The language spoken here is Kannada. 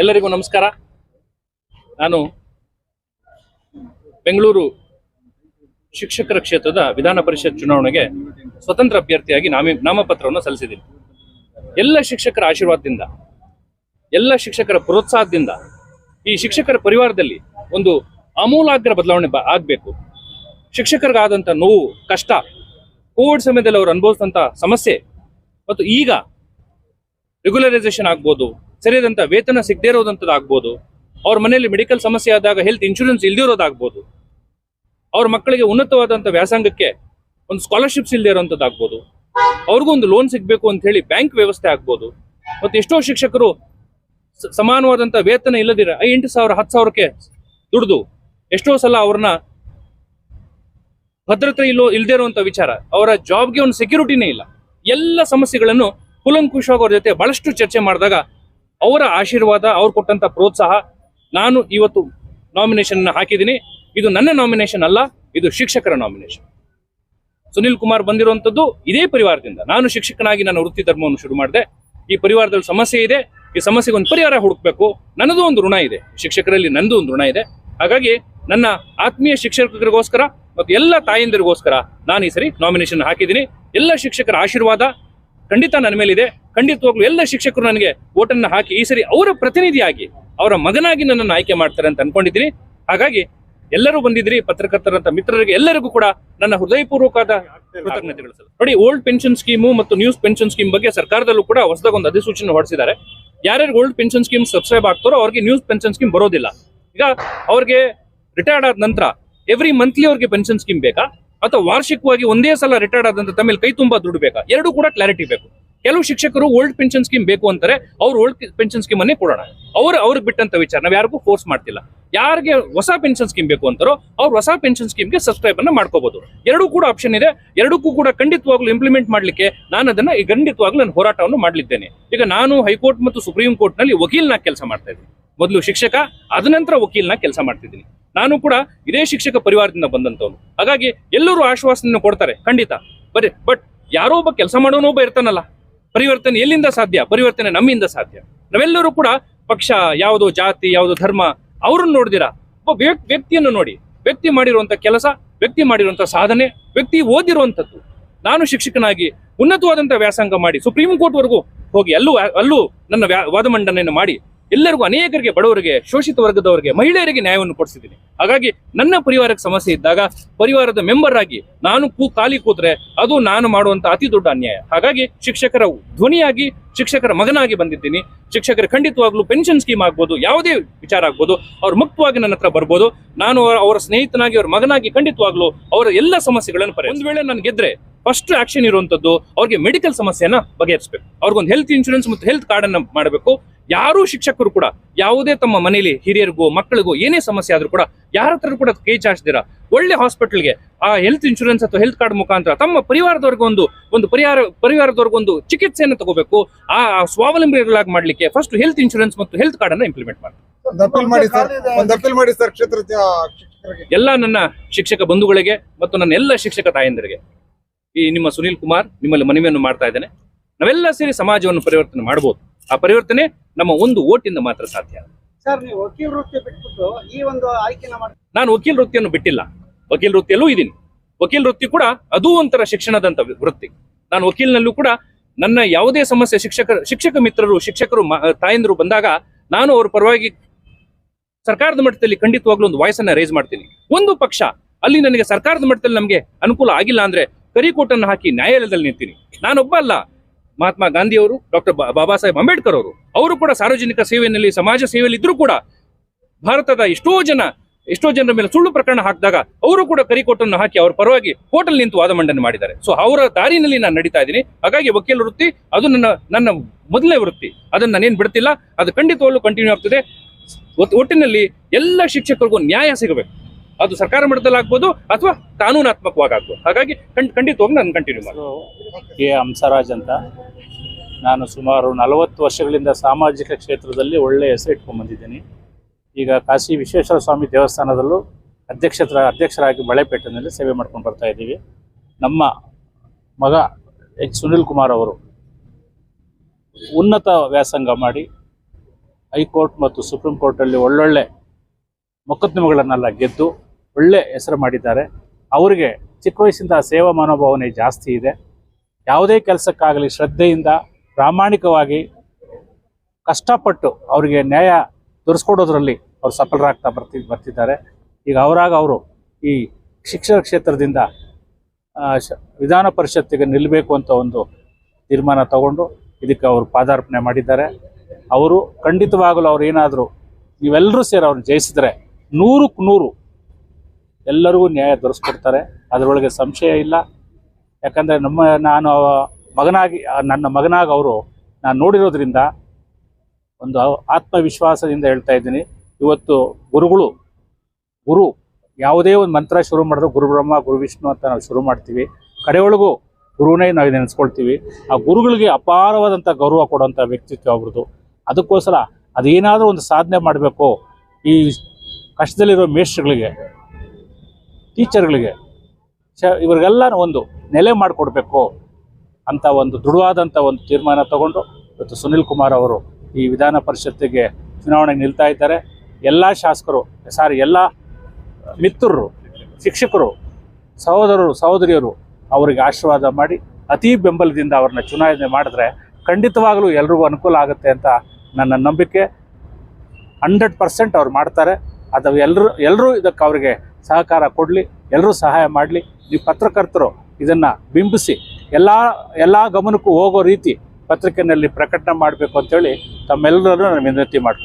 ಎಲ್ಲರಿಗೂ ನಮಸ್ಕಾರ. ನಾನು ಬೆಂಗಳೂರು ಶಿಕ್ಷಕರ ಕ್ಷೇತ್ರದ ವಿಧಾನ ಪರಿಷತ್ ಚುನಾವಣೆಗೆ ಸ್ವತಂತ್ರ ಅಭ್ಯರ್ಥಿಯಾಗಿ ನಾಮಿ, ನಾಮಪತ್ರವನ್ನು ಸಲ್ಲಿಸಿದ್ದೀನಿ. ಎಲ್ಲ ಶಿಕ್ಷಕರ ಆಶೀರ್ವಾದದಿಂದ, ಎಲ್ಲ ಶಿಕ್ಷಕರ ಪ್ರೋತ್ಸಾಹದಿಂದ ಈ ಶಿಕ್ಷಕರ ಪರಿವಾರದಲ್ಲಿ ಒಂದು ಅಮೂಲಾಗ್ರ ಬದಲಾವಣೆ ಆಗಬೇಕು. ಶಿಕ್ಷಕರಿಗಾದಂಥ ನೋವು, ಕಷ್ಟ, ಕೋವಿಡ್ ಸಮಯದಲ್ಲಿ ಅವರು ಅನುಭವಿಸಿದಂಥ ಸಮಸ್ಯೆ, ಮತ್ತು ಈಗ ರೆಗ್ಯುಲರೈಸೇಷನ್ ಆಗ್ಬೋದು ಸರಿಯಾದಂಥ ವೇತನ ಸಿಗದೇ ಇರೋದಂಥದ್ದಾಗ್ಬೋದು ಅವ್ರ ಮನೆಯಲ್ಲಿ ಮೆಡಿಕಲ್ ಸಮಸ್ಯೆ ಆದಾಗ ಹೆಲ್ತ್ ಇನ್ಶೂರೆನ್ಸ್ ಇಲ್ದಿರೋದಾಗ್ಬೋದು ಅವ್ರ ಮಕ್ಕಳಿಗೆ ಉನ್ನತವಾದಂಥ ವ್ಯಾಸಂಗಕ್ಕೆ ಒಂದು ಸ್ಕಾಲರ್ಶಿಪ್ಸ್ ಇಲ್ಲದೆ ಇರೋಂಥದ್ದಾಗ್ಬೋದು ಅವ್ರಿಗೂ ಒಂದು ಲೋನ್ ಸಿಗಬೇಕು ಅಂತ ಹೇಳಿ ಬ್ಯಾಂಕ್ ವ್ಯವಸ್ಥೆ ಆಗ್ಬೋದು. ಮತ್ತು ಎಷ್ಟೋ ಶಿಕ್ಷಕರು ಸಮಾನವಾದಂಥ ವೇತನ ಇಲ್ಲದಿರ ಎಂಟು ಸಾವಿರ, ಹತ್ತು ಸಾವಿರಕ್ಕೆ ದುಡ್ದು ಎಷ್ಟೋ ಸಲ ಅವ್ರನ್ನ ಭದ್ರತೆ ಇಲ್ಲೋ ಇಲ್ಲದೇ ಇರುವಂಥ ವಿಚಾರ. ಅವರ ಜಾಬ್ಗೆ ಒಂದು ಸೆಕ್ಯೂರಿಟಿನೇ ಇಲ್ಲ. ಎಲ್ಲ ಸಮಸ್ಯೆಗಳನ್ನು ಕುಲಂಕುಷವಾಗಿ ಅವ್ರ ಜೊತೆ ಬಹಳಷ್ಟು ಚರ್ಚೆ ಮಾಡಿದಾಗ ಅವರ ಆಶೀರ್ವಾದ, ಅವ್ರು ಕೊಟ್ಟಂತ ಪ್ರೋತ್ಸಾಹ ನಾನು ಇವತ್ತು ನಾಮಿನೇಷನ್ ಹಾಕಿದ್ದೀನಿ. ಇದು ನನ್ನ ನಾಮಿನೇಷನ್ ಅಲ್ಲ, ಇದು ಶಿಕ್ಷಕರ ನಾಮಿನೇಷನ್ ಸುನಿಲ್ ಕುಮಾರ್ ಬಂದಿರುವಂತದ್ದು ಇದೇ ಪರಿವಾರದಿಂದ. ನಾನು ಶಿಕ್ಷಕನಾಗಿ ನನ್ನ ವೃತ್ತಿ ಧರ್ಮವನ್ನು ಶುರು ಮಾಡಿದೆ. ಈ ಪರಿವಾರದಲ್ಲಿ ಸಮಸ್ಯೆ ಇದೆ. ಈ ಸಮಸ್ಯೆಗೆ ಒಂದು ಪರಿಹಾರ ಹುಡುಕ್ಬೇಕು. ನನ್ನದು ಒಂದು ಋಣ ಇದೆ. ಶಿಕ್ಷಕರಲ್ಲಿ ನಂದು ಒಂದು ಋಣ ಇದೆ. ಹಾಗಾಗಿ ನನ್ನ ಆತ್ಮೀಯ ಶಿಕ್ಷಕರಿಗೋಸ್ಕರ ಮತ್ತು ಎಲ್ಲ ತಾಯಂದಿರಿಗೋಸ್ಕರ ನಾನು ಈ ಸರಿ ನಾಮಿನೇಷನ್ ಹಾಕಿದ್ದೀನಿ. ಎಲ್ಲ ಶಿಕ್ಷಕರ ಆಶೀರ್ವಾದ ಖಂಡಿತ ನನ್ನ ಮೇಲಿದೆ. ಖಂಡಿತವಾಗ್ಲೂ ಎಲ್ಲ ಶಿಕ್ಷಕರು ನನಗೆ ಓಟನ್ನು ಹಾಕಿ ಈ ಸರಿ ಅವರ ಪ್ರತಿನಿಧಿಯಾಗಿ ಅವರ ಮಗನಾಗಿ ನನ್ನನ್ನು ಆಯ್ಕೆ ಮಾಡ್ತಾರೆ ಅಂತ ಅನ್ಕೊಂಡಿದ್ದೀನಿ. ಹಾಗಾಗಿ ಎಲ್ಲರೂ ಬಂದಿದ್ರಿ ಪತ್ರಕರ್ತರಂತ ಮಿತ್ರರಿಗೆ ಎಲ್ಲರಿಗೂ ಕೂಡ ನನ್ನ ಹೃದಯಪೂರ್ವಕವಾದ ಕೃತಜ್ಞತೆಗಳು. ನೋಡಿ ಓಲ್ಡ್ ಪೆನ್ಷನ್ ಸ್ಕೀಮು ಮತ್ತು ನ್ಯೂಸ್ ಪೆನ್ಷನ್ ಸ್ಕೀಮ್ ಬಗ್ಗೆ ಸರ್ಕಾರದಲ್ಲೂ ಕೂಡ ಹೊಸದಾಗ ಒಂದು ಅಧಿಸೂಚನೆ ಹೊರಡಿಸಿದ್ದಾರೆ. ಯಾರ್ಯಾರು ಓಲ್ಡ್ ಪೆನ್ಷನ್ ಸ್ಕೀಮ್ ಸಬ್ಸ್ಕ್ರೈಬ್ ಆಗ್ತಾರೋ ಅವ್ರಿಗೆ ನ್ಯೂಸ್ ಪೆನ್ಷನ್ ಸ್ಕೀಮ್ ಬರೋದಿಲ್ಲ. ಈಗ ಅವ್ರಿಗೆ ರಿಟೈರ್ಡ್ ಆದ ನಂತರ ಎವ್ರಿ ಮಂತ್ಲಿ ಅವ್ರಿಗೆ ಪೆನ್ಷನ್ ಸ್ಕೀಮ್ ಬೇಕಾ? ಅಥವಾ ವಾರ್ಷಿಕವಾಗಿ ಒಂದೇ ಸಲ ರಿಟೈರ್ಡ್ ಆದಂತ ತಮ್ಮ ಕೈ ತುಂಬಾ ದುಡ್ಡು ಬೇಕಾ? ಎರಡು ಕೂಡ ಕ್ಲಾರಿಟಿ ಬೇಕು. ಕೆಲವು ಶಿಕ್ಷಕರು ಓಲ್ಡ್ ಪೆನ್ಷನ್ ಸ್ಕೀಮ್ ಬೇಕು ಅಂತಾರೆ, ಅವ್ರು ಓಲ್ಡ್ ಪೆನ್ಷನ್ ಸ್ಕೀಮ್ ಅನ್ನೇ ಕೊಡೋಣ. ಅವ್ರು, ಅವ್ರಿಗೆ ಬಿಟ್ಟಂತ ವಿಚಾರ, ನಾವು ಯಾರಿಗೂ ಫೋರ್ಸ್ ಮಾಡ್ತಿಲ್ಲ. ಯಾರಿಗೆ ಹೊಸ ಪೆನ್ಷನ್ ಸ್ಕೀಮ್ ಬೇಕು ಅಂತಾರೋ, ಅವ್ರು ಹೊಸ ಪೆನ್ಷನ್ ಸ್ಕೀಮ್ಗೆ ಸಬ್ಸ್ಕ್ರೈಬ್ ಅನ್ನ ಮಾಡ್ಕೋಬಹುದು ಎರಡೂ ಕೂಡ ಆಪ್ಷನ್ ಇದೆ, ಎರಡಕ್ಕೂ ಕೂಡ ಖಂಡಿತವಾಗ್ಲೂ ಇಂಪ್ಲಿಮೆಂಟ್ ಮಾಡ್ಲಿಕ್ಕೆ ನಾನು ಅದನ್ನ ಈ ಖಂಡಿತವಾಗ್ಲೂ ನಾನು ಹೋರಾಟವನ್ನು ಮಾಡಲಿದ್ದೇನೆ. ಈಗ ನಾನು ಹೈಕೋರ್ಟ್ ಮತ್ತು ಸುಪ್ರೀಂ ಕೋರ್ಟ್ನಲ್ಲಿ ವಕೀಲ್ನ ಕೆಲಸ ಮಾಡ್ತಾ ಇದ್ದೀನಿ. ಮೊದಲು ಶಿಕ್ಷಕ ಅದ ನಂತರ ವಕೀಲ್ನ ಕೆಲಸ ಮಾಡ್ತಿದ್ದೀನಿ ನಾನು ಕೂಡ ಇದೇ ಶಿಕ್ಷಕ ಪರಿವಾರದಿಂದ ಬಂದಂತವನು ಹಾಗಾಗಿ ಎಲ್ಲರೂ ಆಶ್ವಾಸನೆ ಕೊಡ್ತಾರೆ, ಖಂಡಿತ. ಬರೀ ಬಟ್ ಯಾರೋ ಒಬ್ಬ ಕೆಲಸ ಮಾಡೋನೊಬ್ಬ ಇರ್ತಾನಲ್ಲ. ಪರಿವರ್ತನೆ ಎಲ್ಲಿಂದ ಸಾಧ್ಯ? ಪರಿವರ್ತನೆ ನಮ್ಮಿಂದ ಸಾಧ್ಯ. ನಾವೆಲ್ಲರೂ ಕೂಡ ಪಕ್ಷ, ಯಾವುದೋ ಜಾತಿ, ಯಾವುದೋ ಧರ್ಮ, ಅವ್ರನ್ನ ನೋಡಿದಿರಾ? ಒಬ್ಬ ವ್ಯಕ್- ವ್ಯಕ್ತಿಯನ್ನು ನೋಡಿ. ವ್ಯಕ್ತಿ ಮಾಡಿರುವಂತ ಕೆಲಸ, ವ್ಯಕ್ತಿ ಮಾಡಿರುವಂಥ ಸಾಧನೆ, ವ್ಯಕ್ತಿ ಓದಿರುವಂಥದ್ದು. ನಾನು ಶಿಕ್ಷಕನಾಗಿ ಉನ್ನತವಾದಂತಹ ವ್ಯಾಸಂಗ ಮಾಡಿ ಸುಪ್ರೀಂ ಕೋರ್ಟ್ ವರೆಗೂ ಹೋಗಿ ಅಲ್ಲೂ ಅಲ್ಲೂ ನನ್ನ ವ್ಯಾ- ವಾದ ಮಂಡನೆಯನ್ನು ಮಾಡಿ ಎಲ್ಲರಿಗೂ ಅನೇಕರಿಗೆ, ಬಡವರಿಗೆ, ಶೋಷಿತ ವರ್ಗದವರಿಗೆ, ಮಹಿಳೆಯರಿಗೆ ನ್ಯಾಯವನ್ನು ಕೊಡಿಸಿದ್ದೀನಿ. ಹಾಗಾಗಿ ನನ್ನ ಪರಿವಾರಕ್ಕೆ ಸಮಸ್ಯೆ ಇದ್ದಾಗ ಪರಿವಾರದ ಮೆಂಬರ್ ಆಗಿ ನಾನು ಕೂ, ಖಾಲಿ ಕೂತ್ರೆ ಅದು ನಾನು ಮಾಡುವಂತ ಅತಿ ದೊಡ್ಡ ಅನ್ಯಾಯ. ಹಾಗಾಗಿ ಶಿಕ್ಷಕರ ಧ್ವನಿಯಾಗಿ ಶಿಕ್ಷಕರ ಮಗನಾಗಿ ಬಂದಿದ್ದೀನಿ. ಶಿಕ್ಷಕರ ಖಂಡಿತವಾಗ್ಲೂ ಪೆನ್ಷನ್ ಸ್ಕೀಮ್ ಆಗ್ಬೋದು, ಯಾವುದೇ ವಿಚಾರ ಆಗ್ಬೋದು, ಅವ್ರು ಮುಕ್ತವಾಗಿ ನನ್ನ ಹತ್ರ ಬರ್ಬೋದು. ನಾನು ಅವರ ಸ್ನೇಹಿತನಾಗಿ, ಅವ್ರ ಮಗನಾಗಿ ಖಂಡಿತವಾಗ್ಲೂ ಅವರ ಎಲ್ಲ ಸಮಸ್ಯೆಗಳನ್ನು ಪರಿ ಒಂದು ವೇಳೆ ನಾನು ಗೆದ್ರೆ ಫಸ್ಟ್ ಆಕ್ಷನ್ ಇರುವಂತದ್ದು ಅವ್ರಿಗೆ ಮೆಡಿಕಲ್ ಸಮಸ್ಯೆನ ಬಗೆಹರಿಸಬೇಕು. ಅವ್ರಿಗೊಂದು ಹೆಲ್ತ್ ಇನ್ಶೂರೆನ್ಸ್ ಮತ್ತು ಹೆಲ್ತ್ ಕಾರ್ಡ್ ಅನ್ನ ಮಾಡಬೇಕು. ಯಾರೂ ಶಿಕ್ಷಕರು ಕೂಡ ಯಾವುದೇ ತಮ್ಮ ಮನೆಯಲ್ಲಿ ಹಿರಿಯರಿಗೂ ಮಕ್ಕಳಿಗೂ ಏನೇ ಸಮಸ್ಯೆ ಆದ್ರೂ ಕೂಡ ಯಾರ ಹತ್ರ ಕೂಡ ಕೈ ಚಾಚಿದಿರ ಒಳ್ಳೆ ಹಾಸ್ಪಿಟಲ್ಗೆ ಆ ಹೆಲ್ತ್ ಇನ್ಶೂರೆನ್ಸ್ ಅಥವಾ ಹೆಲ್ತ್ ಕಾರ್ಡ್ ಮುಖಾಂತರ ತಮ್ಮ ಪರಿವಾರದವ್ರಿಗೆ ಒಂದು ಒಂದು ಪರಿಹಾರ ಪರಿವಾರದವರ್ಗೊಂದು ಒಂದು ಚಿಕಿತ್ಸೆಯನ್ನು ತಗೋಬೇಕು. ಆ ಸ್ವಾವಲಂಬಿಗಳಾಗಿ ಮಾಡ್ಲಿಕ್ಕೆ ಫಸ್ಟ್ ಹೆಲ್ತ್ ಇನ್ಶೂರೆನ್ಸ್ ಮತ್ತು ಹೆಲ್ತ್ ಕಾರ್ಡ್ ಅನ್ನು ಇಂಪ್ಲಿಮೆಂಟ್ ಮಾಡಿ ಎಲ್ಲ ನನ್ನ ಶಿಕ್ಷಕ ಬಂಧುಗಳಿಗೆ ಮತ್ತು ನನ್ನ ಎಲ್ಲ ಶಿಕ್ಷಕ ತಾಯಂದಿರಿಗೆ. ಈ ನಿಮ್ಮ ಸುನೀಲ್ ಕುಮಾರ್ ನಿಮ್ಮಲ್ಲಿ ಮನವಿಯನ್ನು ಮಾಡ್ತಾ ಇದ್ದೇನೆ. ನಾವೆಲ್ಲ ಸೇರಿ ಸಮಾಜವನ್ನು ಪರಿವರ್ತನೆ ಮಾಡಬಹುದು ಆ ಪರಿವರ್ತನೆ ನಮ್ಮ ಒಂದು ಓಟಿಂದ ಮಾತ್ರ ಸಾಧ್ಯ. ಸರ್ ನೀವು ವಕೀಲ ವೃತ್ತಿ ಬಿಟ್ಬಿಟ್ಟು ಈ ಒಂದು ಆಯ್ಕೆನ ಮಾಡಿ ನಾನು ವಕೀಲ ವೃತ್ತಿಯನ್ನು ಬಿಟ್ಟಿಲ್ಲ. ವಕೀಲ ವೃತ್ತಿಯಲ್ಲೂ ಇದ್ದೀನಿ. ವಕೀಲ ವೃತ್ತಿ ಕೂಡ ಅದು ಒಂಥರ ಶಿಕ್ಷಣದಂತ ವೃತ್ತಿ. ನಾನು ವಕೀಲನಲ್ಲೂ ಕೂಡ ನನ್ನ ಯಾವುದೇ ಸಮಸ್ಯೆ ಶಿಕ್ಷಕ ಶಿಕ್ಷಕ ಮಿತ್ರರು ಶಿಕ್ಷಕರು ತಾಯಂದರು ತಾಯಂದಿರು ಬಂದಾಗ ನಾನು ಅವ್ರ ಪರವಾಗಿ ಸರ್ಕಾರದ ಮಟ್ಟದಲ್ಲಿ ಖಂಡಿತವಾಗ್ಲೂ ಒಂದು ವಾಯ್ಸನ್ನ ರೇಸ್ ಮಾಡ್ತೀನಿ. ಒಂದು ಪಕ್ಷ ಅಲ್ಲಿ ನನಗೆ ಸರ್ಕಾರದ ಮಟ್ಟದಲ್ಲಿ ನಮಗೆ ಅನುಕೂಲ ಆಗಿಲ್ಲ ಅಂದ್ರೆ ಕರಿಕೋಟನ್ನು ಹಾಕಿ ನ್ಯಾಯಾಲಯದಲ್ಲಿ ನಿಂತೀನಿ. ನಾನೊಬ್ಬ ಅಲ್ಲ. ಮಹಾತ್ಮ ಗಾಂಧಿ ಅವರು ಡಾಕ್ಟರ್ ಬಾಬಾ ಸಾಹೇಬ್ ಅಂಬೇಡ್ಕರ್ ಅವರು ಅವರು ಕೂಡ ಸಾರ್ವಜನಿಕ ಸೇವೆಯಲ್ಲಿ, ಸಮಾಜ ಸೇವೆಯಲ್ಲಿ ಇದ್ರೂ ಕೂಡ ಭಾರತದ ಎಷ್ಟೋ ಜನ, ಎಷ್ಟೋ ಜನರ ಮೇಲೆ ಸುಳ್ಳು ಪ್ರಕರಣ ಹಾಕಿದಾಗ ಅವರು ಕೂಡ ಕರಿಕೋಟನ್ನು ಹಾಕಿ ಅವ್ರ ಪರವಾಗಿ ಕೋರ್ಟಲ್ಲಿ ನಿಂತು ವಾದ ಮಂಡನೆ ಮಾಡಿದ್ದಾರೆ. ಸೊ ಅವರ ದಾರಿನಲ್ಲಿ ನಾನು ನಡೀತಾ ಇದ್ದೀನಿ. ಹಾಗಾಗಿ ವಕೀಲ ವೃತ್ತಿ, ಅದು ನನ್ನ ನನ್ನ ಮೊದಲನೇ ವೃತ್ತಿ. ಅದನ್ನು ನಾನೇನು ಬಿಡ್ತಿಲ್ಲ. ಅದು ಖಂಡಿತವಾಗ್ಲೂ ಕಂಟಿನ್ಯೂ ಆಗ್ತದೆ. ಒಟ್- ಒಟ್ಟಿನಲ್ಲಿ ಎಲ್ಲ ಶಿಕ್ಷಕರಿಗೂ ನ್ಯಾಯ ಸಿಗಬೇಕು. ಅದು ಸರ್ಕಾರ ಮಟ್ಟದಲ್ಲಿ ಆಗ್ಬೋದು ಅಥವಾ ಕಾನೂನಾತ್ಮಕವಾಗಿ ಆಗ್ಬೋದು ಹಾಗಾಗಿ ಖಂಡ್- ಖಂಡಿತವಾಗಿ ನಾನು ಕಂಟಿನ್ಯೂ ಮಾಡಿ ಕೆ. ಹಂಸರಾಜ್ ಅಂತ. ನಾನು ಸುಮಾರು ನಲವತ್ತು ವರ್ಷಗಳಿಂದ ಸಾಮಾಜಿಕ ಕ್ಷೇತ್ರದಲ್ಲಿ ಒಳ್ಳೆಯ ಹೆಸರು ಇಟ್ಕೊಂಡು ಬಂದಿದ್ದೀನಿ. ಈಗ ಕಾಶಿ ವಿಶ್ವೇಶ್ವರ ಸ್ವಾಮಿ ದೇವಸ್ಥಾನದಲ್ಲೂ ಅಧ್ಯಕ್ಷತರ, ಅಧ್ಯಕ್ಷರಾಗಿ ಬಳೆಪೇಟೆನಲ್ಲಿ ಸೇವೆ ಮಾಡ್ಕೊಂಡು ಬರ್ತಾ ಇದ್ದೀವಿ. ನಮ್ಮ ಮಗ ಎಚ್. ಸುನಿಲ್ ಕುಮಾರ್ ಅವರು ಉನ್ನತ ವ್ಯಾಸಂಗ ಮಾಡಿ ಹೈಕೋರ್ಟ್ ಮತ್ತು ಸುಪ್ರೀಂ ಕೋರ್ಟಲ್ಲಿ ಒಳ್ಳೊಳ್ಳೆ ಮೊಕದ್ದಮೆಗಳನ್ನೆಲ್ಲ ಗೆದ್ದು ಒಳ್ಳೆ ಹೆಸರು ಮಾಡಿದ್ದಾರೆ. ಅವರಿಗೆ ಚಿಕ್ಕ ವಯಸ್ಸಿಂದ ಸೇವಾ ಮನೋಭಾವನೆ ಜಾಸ್ತಿ ಇದೆ. ಯಾವುದೇ ಕೆಲಸಕ್ಕಾಗಲಿ ಶ್ರದ್ಧೆಯಿಂದ ಪ್ರಾಮಾಣಿಕವಾಗಿ ಕಷ್ಟಪಟ್ಟು ಅವರಿಗೆ ನ್ಯಾಯ ದೊರಸ್ಕೊಡೋದ್ರಲ್ಲಿ ಅವರು ಸಫಲರಾಗ್ತಾ ಬರ್ತಿ, ಬರ್ತಿದ್ದಾರೆ. ಈಗ ಅವರಾಗ ಅವರು ಈ ಶಿಕ್ಷಣ ಕ್ಷೇತ್ರದಿಂದ ವಿಧಾನ ಪರಿಷತ್ತಿಗೆ ನಿಲ್ಲಬೇಕು ಅಂತ ಒಂದು ತೀರ್ಮಾನ ತಗೊಂಡು ಇದಕ್ಕೆ ಅವರು ಪಾದಾರ್ಪಣೆ ಮಾಡಿದ್ದಾರೆ. ಅವರು ಖಂಡಿತವಾಗಲೂ ಅವ್ರು ಏನಾದರೂ ನೀವೆಲ್ಲರೂ ಸೇರಿ ಅವ್ರನ್ನ ಜಯಿಸಿದ್ರೆ ನೂರಕ್ಕೆ ನೂರು ಎಲ್ಲರಿಗೂ ನ್ಯಾಯ ದೊರಸ್ಕೊಡ್ತಾರೆ. ಅದರೊಳಗೆ ಸಂಶಯ ಇಲ್ಲ. ಯಾಕಂದರೆ ನಮ್ಮ ನಾನು ಮಗನಾಗಿ ನನ್ನ ಮಗನಾಗಿ ಅವರು ನಾನು ನೋಡಿರೋದ್ರಿಂದ ಒಂದು ಆತ್ಮವಿಶ್ವಾಸದಿಂದ ಹೇಳ್ತಾ ಇದ್ದೀನಿ. ಇವತ್ತು ಗುರುಗಳು, ಗುರು ಯಾವುದೇ ಒಂದು ಮಂತ್ರ ಶುರು ಮಾಡಿದ್ರು ಗುರು ಬ್ರಹ್ಮ, ಗುರು ವಿಷ್ಣು ಅಂತ ನಾವು ಶುರು ಮಾಡ್ತೀವಿ. ಕಡೆಯೊಳಗೂ ಗುರುನೇ ನಾವು ನೆನೆಸ್ಕೊಳ್ತೀವಿ. ಆ ಗುರುಗಳಿಗೆ ಅಪಾರವಾದಂಥ ಗೌರವ ಕೊಡುವಂಥ ವ್ಯಕ್ತಿತ್ವ ಅವ್ರದ್ದು. ಅದಕ್ಕೋಸ್ಕರ ಅದೇನಾದರೂ ಒಂದು ಸಾಧನೆ ಮಾಡಬೇಕು, ಈ ಕಷ್ಟದಲ್ಲಿರೋ ಮೇಷ್ಟ್ರುಗಳಿಗೆ ಟೀಚರ್ಗಳಿಗೆ ಶ ಇವ್ರಿಗೆಲ್ಲ ಒಂದು ನೆಲೆ ಮಾಡಿಕೊಡ್ಬೇಕು ಅಂತ ಒಂದು ದೃಢವಾದಂಥ ಒಂದು ತೀರ್ಮಾನ ತಗೊಂಡು ಇವತ್ತು ಸುನಿಲ್ ಕುಮಾರ್ ಅವರು ಈ ವಿಧಾನ ಪರಿಷತ್ತಿಗೆ ಚುನಾವಣೆಗೆ ನಿಲ್ತಾ ಇದ್ದಾರೆ. ಎಲ್ಲ ಶಾಸಕರು, ಸಾರಿ, ಎಲ್ಲ ಮಿತ್ರರು, ಶಿಕ್ಷಕರು, ಸಹೋದರರು, ಸಹೋದರಿಯರು ಅವರಿಗೆ ಆಶೀರ್ವಾದ ಮಾಡಿ ಅತಿ ಬೆಂಬಲದಿಂದ ಅವ್ರನ್ನ ಚುನಾವಣೆ ಮಾಡಿದ್ರೆ ಖಂಡಿತವಾಗಲೂ ಎಲ್ರಿಗೂ ಅನುಕೂಲ ಆಗುತ್ತೆ ಅಂತ ನನ್ನ ನಂಬಿಕೆ. ಹಂಡ್ರೆಡ್ ಪರ್ಸೆಂಟ್ ಅವ್ರು ಮಾಡ್ತಾರೆ. ಅದು ಎಲ್ಲರೂ ಎಲ್ಲರೂ ಇದಕ್ಕೆ ಅವರಿಗೆ ಸಹಕಾರ ಕೊಡಲಿ ಎಲ್ಲರೂ ಸಹಾಯ ಮಾಡಲಿ. ನೀವು ಪತ್ರಕರ್ತರು ಇದನ್ನು ಬಿಂಬಿಸಿ ಎಲ್ಲ ಎಲ್ಲ ಗಮನಕ್ಕೂ ಹೋಗೋ ರೀತಿ ಪತ್ರಿಕೆಯಲ್ಲಿ ಪ್ರಕಟಣೆ ಮಾಡಬೇಕು ಅಂತೇಳಿ ತಮ್ಮೆಲ್ಲರನ್ನು ನಾನು ವಿನಂತಿ ಮಾಡ್ತೀನಿ